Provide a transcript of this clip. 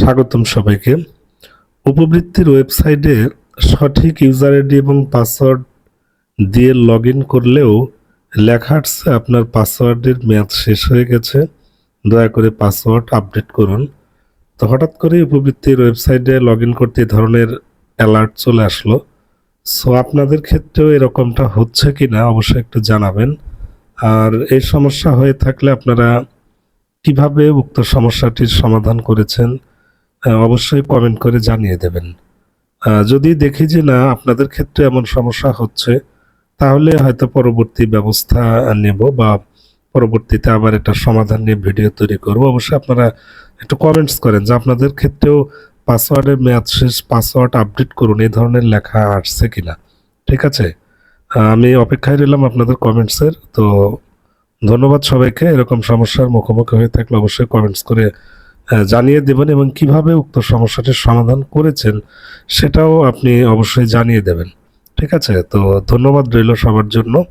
স্বাগতম সবাইকে। উপবৃত্তির ওয়েবসাইটে সঠিক ইউজার আইডি এবং পাসওয়ার্ড দিয়ে লগ ইন করলেও লেখা আসছে আপনার পাসওয়ার্ডের মেয়াদ শেষ হয়ে গেছে। দয়া করে পাসওয়ার্ড আপডেট করুন। তো হঠাৎ করে উপবৃত্তির ওয়েবসাইটে লগ ইন করতে এই ধরনের অ্যালার্ট চলে আসলো। সো আপনাদের ক্ষেত্রেও এরকমটা হচ্ছে কি না অবশ্যই একটু জানাবেন। আর এই সমস্যা হয়ে থাকলে আপনারা কীভাবে উক্ত সমস্যাটির সমাধান করেছেন অবশ্যই কমেন্ট করে জানিয়ে দেবেন। যদি দেখি যে না, আপনাদের ক্ষেত্রে এমন সমস্যা হচ্ছে, তাহলে হয়তো পরবর্তী ব্যবস্থা নেব বা পরবর্তীতে আবার এটা সমাধান নিয়ে ভিডিও তৈরি করব। অবশ্যই আপনারা একটু কমেন্টস করেন যে আপনাদের ক্ষেত্রেও পাসওয়ার্ডের মেয়াদ শেষ পাসওয়ার্ড আপডেট করুন, এই ধরনের লেখা আসছে কিনা। ঠিক আছে? আমি অপেক্ষায় রইলাম আপনাদের কমেন্টসের তো ধন্যবাদ সবাইকে। এরকম সমস্যার মুখোমুখি হয়ে থাকলে অবশ্যই কমেন্টস করে জানিয়ে দেবেন এবং কীভাবে উক্ত সমস্যাটির সমাধান করেছেন সেটাও আপনি অবশ্যই জানিয়ে দেবেন। ঠিক আছে? তো ধন্যবাদ রইল সবার জন্য।